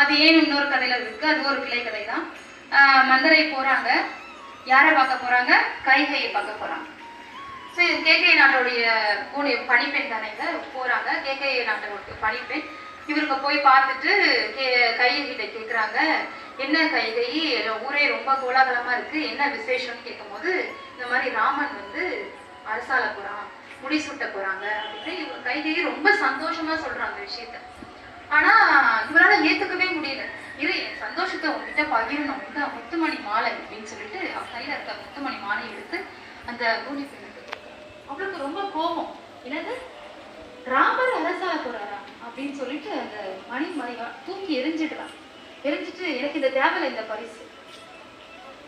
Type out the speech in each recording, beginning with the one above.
அது ஏன் இன்னொரு கதையில இருக்கு? அது ஒரு கிளை கதை தான் மந்தரை போறாங்க. யாரை பார்க்க போறாங்க? கைகையை பார்க்க போறாங்க. சரி கேகே நாட்டோடைய பூனி பணிப்பெண் தானே இங்க? போறாங்க. கேகே நாட்டோட பணிப்பெண் இவருக்கு போய் பார்த்துட்டு கே கையை கேட்குறாங்க என்ன கைகை? ஊரே ரொம்ப கோலாகலமாக இருக்கு. என்ன விசேஷம்னு கேட்கும்போது இந்த மாதிரி ராமன் வந்து அரசால போறான் முடி சுட்ட போறாங்க அப்படின்னு இவங்க கைகையை ரொம்ப சந்தோஷமா சொல்றாங்க விஷயத்த. ஆனா இவரால ஏத்துக்கவே முடியல. இரு என் சந்தோஷத்தை உங்ககிட்ட பகிரணும். இந்த முத்துமணி மாலை அப்படின்னு சொல்லிட்டு அவ கையில இருக்க முத்துமணி மாலை எடுத்து அந்த பூனி பெண்ணுக்கு அவளுக்கு ரொம்ப கோபம். என்னது? ராமர் அரசா போறாரா? அப்படின்னு சொல்லிட்டு அந்த மணி மணி தூக்கி எரிஞ்சிடுறான் எரிஞ்சிட்டு எனக்கு இந்த தேவையில்லை இந்த பரிசு.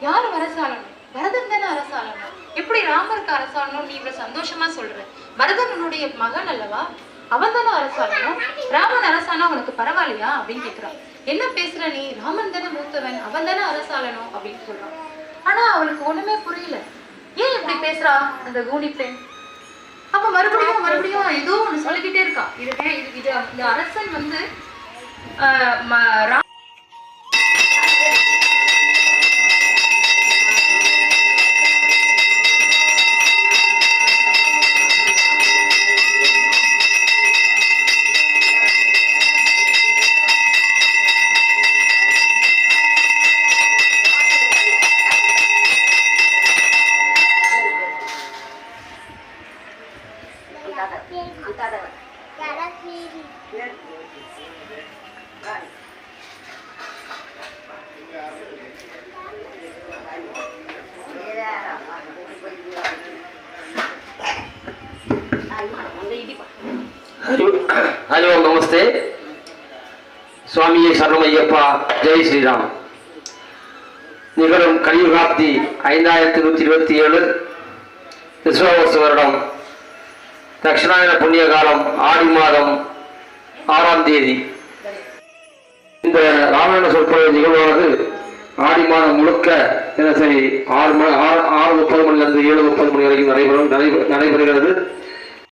யார் அரசாளணும்? பரதன் தானே அரசாளணும். எப்படி ராமருக்கு அரசாளணும்? நீ இவ்வளவு சந்தோஷமா சொல்ற. பரதன் உன்னுடைய மகன் அல்லவா? அவன் தானே அரசாளணும் ராமன் அரசானா? உனக்கு பரவாயில்லையா? அப்படின்னு கேக்குறான். என்ன பேசுற நீ? ராமன் தானே மூத்தவன். அவன் தானே அரசாளனும் அப்படின்னு சொல்றான். ஆனா அவளுக்கு ஒண்ணுமே புரியல. ஏன் இப்படி பேசுறா அந்த கூனி பெண் அப்ப மறுபடியும் மறுபடியும் ஏதோ ஒண்ணு சொல்லிக்கிட்டே இருக்கா. இது இது இது இந்த அரசன் வந்து Kutadadı. Kutadadı. Galaksi. Right. Hello నమస్తే స్వామి సర్వమయ్యప్ప జై శ్రీరామ్ நிகழும் கலியுகாப்தி ஐந்தாயிரத்தி நூற்றி இருபத்தி ஏழு விஸ்வாவசு வருடம் தட்சிணாயன புண்ணிய காலம் ஆடி மாதம் ஆறாம் தேதி. இந்த ராமாயண சொற்பொழிவு நிகழ்வானது ஆடி மாதம் முழுக்க தினசரி ஆறு மணி ஆறு ஆறு முப்பது மணிலிருந்து ஏழு முப்பது மணி வரைக்கும் நடைபெறும் நடைபெ- நடைபெறுகிறது.